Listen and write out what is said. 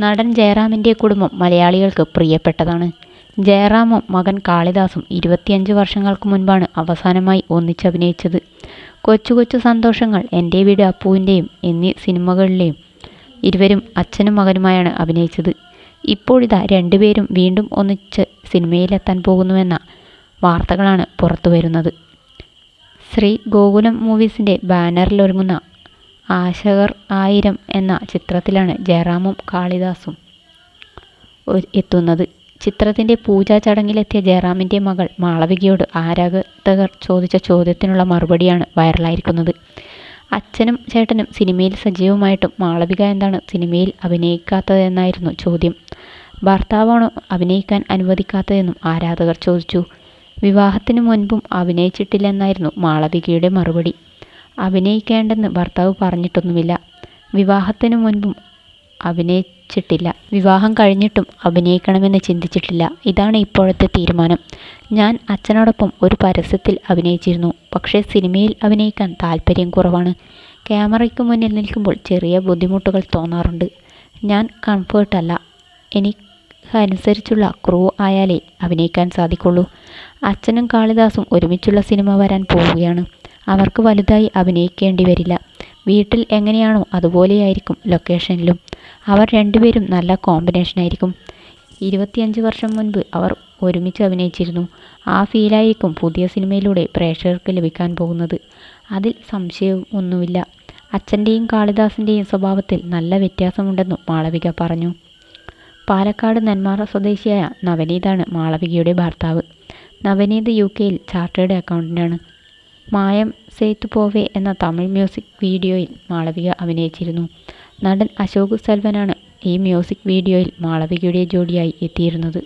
നടൻ ജയറാമിന്റെ കുടുംബം മലയാളികൾക്ക് പ്രിയപ്പെട്ടതാണ്. ജയറാമും മകൻ കാളിദാസും ഇരുപത്തിയഞ്ച് വർഷങ്ങൾക്ക് മുൻപാണ് അവസാനമായി ഒന്നിച്ചഭിനയിച്ചത്. കൊച്ചു കൊച്ചു സന്തോഷങ്ങൾ, എന്റെ വീട് അപ്പുവിന്റെയും എന്നീ സിനിമകളിലെയും ഇരുവരും അച്ഛനും മകനുമായാണ് അഭിനയിച്ചത്. ഇപ്പോഴിതാ രണ്ടുപേരും വീണ്ടും ഒന്നിച്ച് സിനിമയിലെത്താൻ പോകുന്നുവെന്ന വാർത്തകളാണ് പുറത്തു വരുന്നത് ശ്രീ ഗോകുലം മൂവീസിന്റെ ബാനറിലൊരുങ്ങുന്ന ആശകർ ആയിരം എന്ന ചിത്രത്തിലാണ് ജയറാമും കാളിദാസും എത്തുന്നത്. ചിത്രത്തിന്റെ പൂജാ ചടങ്ങിലെത്തിയ ജയറാമിന്റെ മകൾ മാളവികയോട് ആരാധകർ ചോദിച്ച ചോദ്യത്തിനുള്ള മറുപടിയാണ് വൈറലായിരിക്കുന്നത്. അച്ഛനും ചേട്ടനും സിനിമയിൽ സജീവമായിട്ടും മാളവിക എന്താണ് സിനിമയിൽ അഭിനയിക്കാത്തതെന്നായിരുന്നു ചോദ്യം. ഭർത്താവാണോ അഭിനയിക്കാൻ അനുവദിക്കാത്തതെന്നും ആരാധകർ ചോദിച്ചു. വിവാഹത്തിന് മുൻപും അഭിനയിച്ചിട്ടില്ലെന്നായിരുന്നു മാളവികയുടെ മറുപടി. അഭിനയിക്കേണ്ടെന്ന് ഭർത്താവ് പറഞ്ഞിട്ടൊന്നുമില്ല. വിവാഹത്തിന് മുൻപും അഭിനയിച്ചിട്ടില്ല. വിവാഹം കഴിഞ്ഞിട്ടും അഭിനയിക്കണമെന്ന് ചിന്തിച്ചിട്ടില്ല. ഇതാണ് ഇപ്പോഴത്തെ തീരുമാനം. ഞാൻ അച്ഛനോടൊപ്പം ഒരു പരസ്യത്തിൽ അഭിനയിച്ചിരുന്നു. പക്ഷേ സിനിമയിൽ അഭിനയിക്കാൻ താല്പര്യം കുറവാണ്. ക്യാമറയ്ക്ക് മുന്നിൽ നിൽക്കുമ്പോൾ ചെറിയ ബുദ്ധിമുട്ടുകൾ തോന്നാറുണ്ട്. ഞാൻ കംഫേർട്ടല്ല. എനിക്കനുസരിച്ചുള്ള ക്രൂ ആയാലേ അഭിനയിക്കാൻ സാധിക്കുള്ളൂ. അച്ഛനും കാളിദാസും ഒരുമിച്ചുള്ള സിനിമ വരാൻ പോവുകയാണ്. അവർക്ക് വലുതായി അഭിനയിക്കേണ്ടി വരില്ല. വീട്ടിൽ എങ്ങനെയാണോ അതുപോലെയായിരിക്കും ലൊക്കേഷനിലും. അവർ രണ്ടുപേരും നല്ല കോമ്പിനേഷനായിരിക്കും. ഇരുപത്തിയഞ്ച് വർഷം മുൻപ് അവർ ഒരുമിച്ച് അഭിനയിച്ചിരുന്നു. ആ ഫീലായിരിക്കും പുതിയ സിനിമയിലൂടെ പ്രേക്ഷകർക്ക് ലഭിക്കാൻ പോകുന്നത്. അതിൽ സംശയവും ഒന്നുമില്ല അച്ഛന്റെയും കാളിദാസിന്റെയും സ്വഭാവത്തിൽ നല്ല വ്യത്യാസമുണ്ടെന്നും മാളവിക പറഞ്ഞു. പാലക്കാട് നെന്മാറ സ്വദേശിയായ നവനീതാണ് മാളവികയുടെ ഭർത്താവ്. നവനീത് യു കെയിൽ ചാർട്ടേഡ് അക്കൗണ്ടന്റാണ്. മായം സെയ്തു പോവേ എന്ന തമിഴ് മ്യൂസിക് വീഡിയോയിൽ മാളവിക അഭിനയിച്ചിരുന്നു. നടൻ അശോക് സെൽവനാണ് ഈ മ്യൂസിക് വീഡിയോയിൽ മാളവികയുടെ ജോഡിയായി എത്തിയിരുന്നത്.